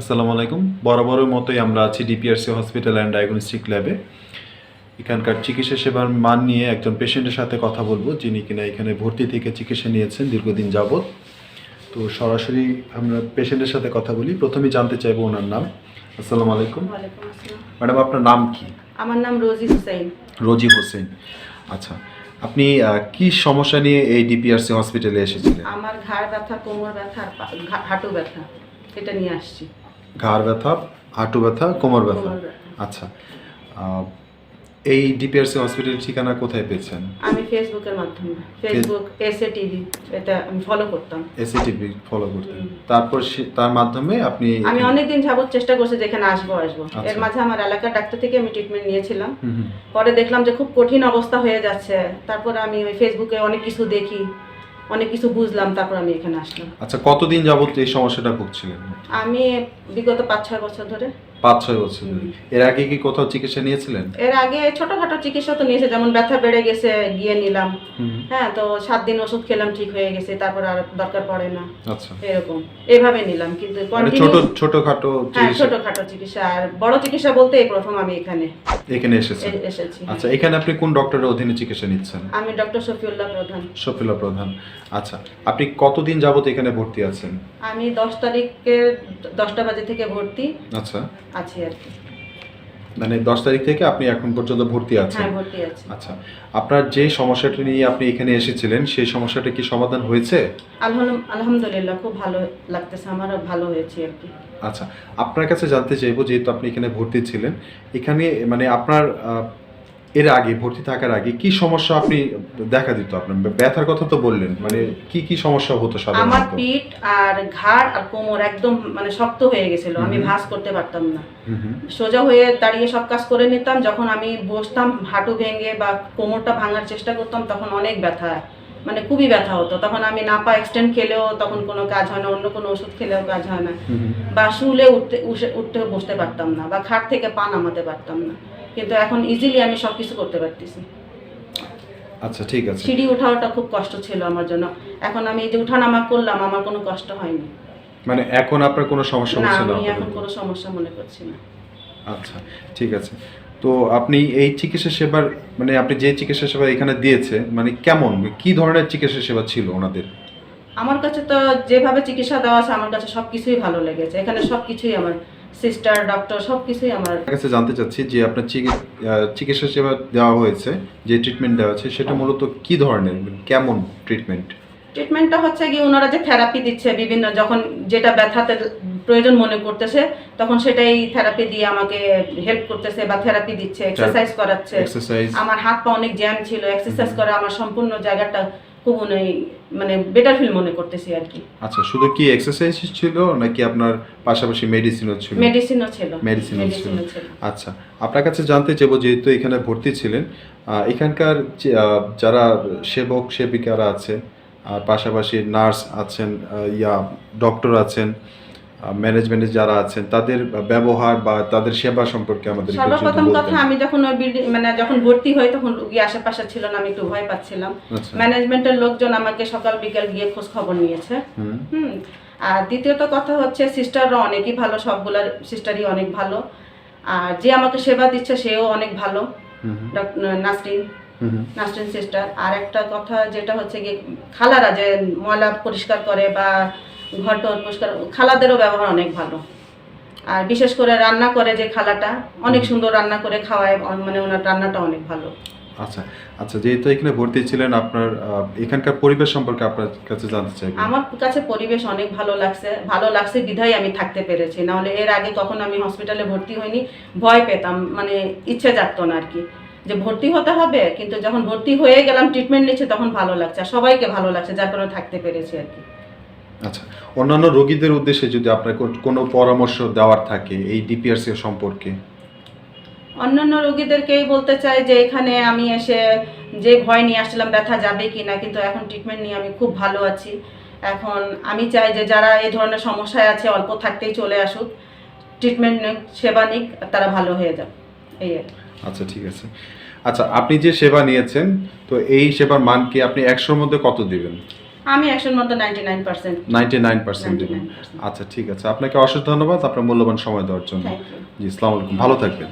আসসালামু আলাইকুম। বরাবরের মতোই আমরা আছি ডিপিআরসি হসপিটাল অ্যান্ড ডায়াগনস্টিক ল্যাবে। এখানকার চিকিৎসা সেবার মান নিয়ে একজন পেশেন্টের সাথে কথা বলব যিনি কিনা এখানে ভর্তি থেকে চিকিৎসা নিয়েছেন দীর্ঘদিন যাবৎ। তো সরাসরি আমরা পেশেন্টের সাথে কথা বলি। প্রথমেই জানতে চাইব ওনার নাম। আসসালামু আলাইকুম। ম্যাডাম আপনার নাম কি? আমার নাম রোজি হোসেন। রোজি হোসেন। আচ্ছা আপনি কি সমস্যা নিয়ে এই ডিপিআরসি হসপিটালে এসেছিলেন? আমার ঘাড় ব্যথা কোমর ব্যথা হাঁটু ব্যথা এটা নিয়ে আসছি। ঘাড় ব্যথা হাঁটু ব্যথা কোমর ব্যথা। আচ্ছা এই ডিপিআরসি হসপিটালের ঠিকানা কোথায় পেয়েছেন? আমি ফেসবুকের মাধ্যমে। ফেসবুক এসএ টিভি এটা আমি ফলো করতাম। এসএ টিভি ফলো করতেন তারপর তার মাধ্যমে আপনি আমি অনেকদিন যাবত চেষ্টা করছি যে এখানে আসব আসব। আচ্ছা। এর মাঝে আমার এলাকার ডাক্তার থেকে আমি ট্রিটমেন্ট নিয়েছিলাম। পরে দেখলাম যে খুব কঠিন অবস্থা হয়ে যাচ্ছে। তারপর আমি ওই ফেসবুকে অনেক কিছু দেখি। অনেক কিছু বুঝলাম তারপর আমি এখানে আসলাম। আচ্ছা কতদিন যাবত এই সমস্যাটা ভুগছিলেন? আমি বিগত পাঁচ ছয় বছর ধরে পাঁচ ছয় বছর ধরে। এর আগে কি কোথাও চিকিৎসা নিয়েছিলেন? এর আগে ছোটখাটো চিকিৎসা তো নিয়েছে যেমন ব্যথা বেড়ে গেছে গিয়ে নিলাম। হ্যাঁ তো সাত দিন ওষুধ খেলাম ঠিক হয়ে গেছে তারপর আর দরকার পড়ে না। আচ্ছা। এরকম। এইভাবে নিলাম কিন্তু মানে ছোট ছোটখাটো হ্যাঁ ছোটখাটো চিকিৎসা আর বড় চিকিৎসা বলতে এই প্রথম আমি এখানে। এখানে এসেছেন। এ- এসেছি। আচ্ছা এখানে আপনি কোন ডক্টরের অধীনে চিকিৎসা নিচ্ছেন? আমি ডক্টর শফিউল্লাহ প্রধান। শফিলা প্রধান। আচ্ছা আপনি কতদিন যাবত এখানে ভর্তি আছেন? আমি দশ তারিখের দশটা বাজে থেকে ভর্তি। আচ্ছা। আছি আর কি। মানে দশ তারিখ থেকে আপনি এখন পর্যন্ত ভর্তি আছেন? হ্যাঁ ভর্তি আছি। আচ্ছা আপনার যে সমস্যাটা নিয়ে আপনি এখানে এসেছিলেন সেই সমস্যাটা কি সমাধান হয়েছে? আলহামদুলিল্লাহ খুব ভালো লাগতেছে আমারও ভালো হয়েছে আর কি। আচ্ছা আপনার কাছে জানতে চাইব যেহেতু আপনি এখানে ভর্তি ছিলেন এখানে মানে আপনার এর আগে ভর্তি থাকার আগে কি সমস্যা আপনি দেখা দিত আপনার ব্যথার কথা তো বললেন মানে কি কি সমস্যা হতো সাধারণত আমার পিঠ আর ঘাড় আর কোমর একদম মানে শক্ত হয়ে গেছিল আমি। ভাঁজ করতে পারতাম না। সোজা হয়ে দাঁড়িয়ে সব কাজ করে নিতাম যখন আমি বসতাম হাঁটু ভেঙে বা কোমরটা ভাঙার চেষ্টা করতাম তখন অনেক ব্যথা মানে খুবই ব্যথা হতো তখন আমি নাপা এক্সটেন্ড খেলেও তখন কোনো কাজ হয় না অন্য কোনো ওষুধ খেলেও কাজ হয় না। বা শুলে উঠতে উঠে- উঠতে বসতে পারতাম না বা খাট থেকে পা নামাতে পারতাম না কিন্তু এখন ইজিলি আমি সব কিছু করতে পারতেছি। আচ্ছা ঠিক আছে। সিঁড়ি ওঠাওটা খুব কষ্ট ছিল আমার জন্য। এখন আমি এই যে উঠানামা করলাম আমার কোনো কষ্ট হয়নি। মানে এখন আপনার কোনো সমস্যা হচ্ছে না আমি এখন কোনো সমস্যা মনে করছি না। আচ্ছা ঠিক আছে। তো আপনি এই চিকিৎসা সেবার মানে আপনি যে চিকিৎসা সেবা এখানে দিয়েছে মানে কেমন? কি ধরনের চিকিৎসা সেবা ছিল ওনাদের? আমার কাছে তো যেভাবে চিকিৎসা দেওয়া আছে আমার কাছে সব কিছুই ভালো লেগেছে। এখানে সব কিছুই আমার সিস্টার ডক্টর সব কিছুই আমার কাছে জানতে চাচ্ছি যে আপনার চিকিৎসা সেবা দেওয়া হয়েছে যে ট্রিটমেন্ট দেওয়া হয়েছে সেটা মূলত কি ধরনের? কেমন ট্রিটমেন্ট ট্রিটমেন্টটা হচ্ছে কি ওনারা যে থেরাপি দিচ্ছে বিভিন্ন যখন যেটা ব্যথাতে প্রয়োজন মনে করতেছে তখন সেটাই থেরাপি দিয়ে আমাকে হেল্প করতেছে বা থেরাপি দিচ্ছে এক্সারসাইজ করাচ্ছে। আমার হাত পা অনেক জ্যাম ছিল এক্সারসাইজ করে আমার সম্পূর্ণ জায়গাটা খুব মনে মানে বেটার ফিল মনে করতেছি আর কি। আচ্ছা শুধু কি এক্সারসাইজ ছিল নাকি আপনার পাশাপাশি মেডিসিনও ছিল? মেডিসিনও ছিল। মেডিসিনও ছিল। আচ্ছা আপনার কাছে জানতে চাইব যেহেতু এখানে ভর্তি ছিলেন এখানকার যারা সেবক সেবিকারা আছে আর পাশাপাশি নার্স আছেন ইয়া ডক্টর আছেন ম্যানেজমেন্টে যারা আছেন তাদের ব্যবহার বা তাদের সেবা সম্পর্কে আমাদের সর্বপ্রথম কথা আমি যখন ওই বিল্ডিং মানে যখন ভর্তি হই তখন রুগী আশেপাশে ছিল না আমি একটু ভয় পাচ্ছিলাম। আচ্ছা। ম্যানেজমেন্টের লোকজন আমাকে সকাল বিকাল গিয়ে খোঁজ খবর নিয়েছে। হুম। আর দ্বিতীয়ত কথা হচ্ছে সিস্টাররা অনেকই ভালো সবগুলার সিস্টারই অনেক ভালো। আর যে আমাকে সেবা দিচ্ছে সেও অনেক ভালো। নাসরিন। নাসরিন সিস্টার আর একটা কথা যেটা হচ্ছে গিয়ে খালারা যে ময়লা পরিষ্কার করে বা ঘর টর পরিষ্কার। খালাদেরও ব্যবহার অনেক ভালো। আর বিশেষ করে রান্না করে যে খালাটা অনেক সুন্দর রান্না করে খাওয়ায় মানে ওনার রান্নাটা অনেক ভালো। আচ্ছা আচ্ছা যেহেতু এখানে ভর্তি ছিলেন আপনার এখানকার পরিবেশ সম্পর্কে আপনার কাছে জানতে চাইব আমার কাছে পরিবেশ অনেক ভালো লাগছে। ভালো লাগছে বিধায় আমি থাকতে পেরেছি। নাহলে এর আগে কখন আমি হসপিটালে ভর্তি হইনি। ভয় পেতাম মানে ইচ্ছে জাগতো না আর কি। যে ভর্তি হতে হবে কিন্তু যখন ভর্তি হয়ে গেলাম ট্রিটমেন্ট নিচ্ছে তখন ভালো লাগছে। সবাইকে ভালো লাগছে যার কারণে থাকতে পেরেছি আর কি। আচ্ছা অন্যান্য রোগীদের উদ্দেশ্যে যদি আপনার কোনো পরামর্শ দেওয়ার থাকে এই ডিপিআরসি সম্পর্কে। অন্যান্য রোগীদেরকেই বলতে চাই যে এখানে আমি এসে যে ভয় নিয়ে আসছিলাম ব্যথা যাবে কি না কিন্তু এখন ট্রিটমেন্ট নিয়ে আমি খুব ভালো আছি। এখন আমি চাই যে যারা এই ধরনের সমস্যায় আছে অল্প থাকতেই চলে আসুক ট্রিটমেন্ট সেবা নিক তারা ভালো হয়ে যাবে এই আচ্ছা ঠিক আছে। আচ্ছা আপনি যে সেবা নিয়েছেন তো এই সেবার মান কি আপনি একশোর মধ্যে কত দিবেন? আমি একশোর মধ্যে ninety nine percent nine percent 99% আচ্ছা ঠিক আছে। আপনাকে অশেষ ধন্যবাদ আপনার মূল্যবান সময় দেওয়ার জন্য। জি আসসালামু আলাইকুম। ভালো থাকবেন।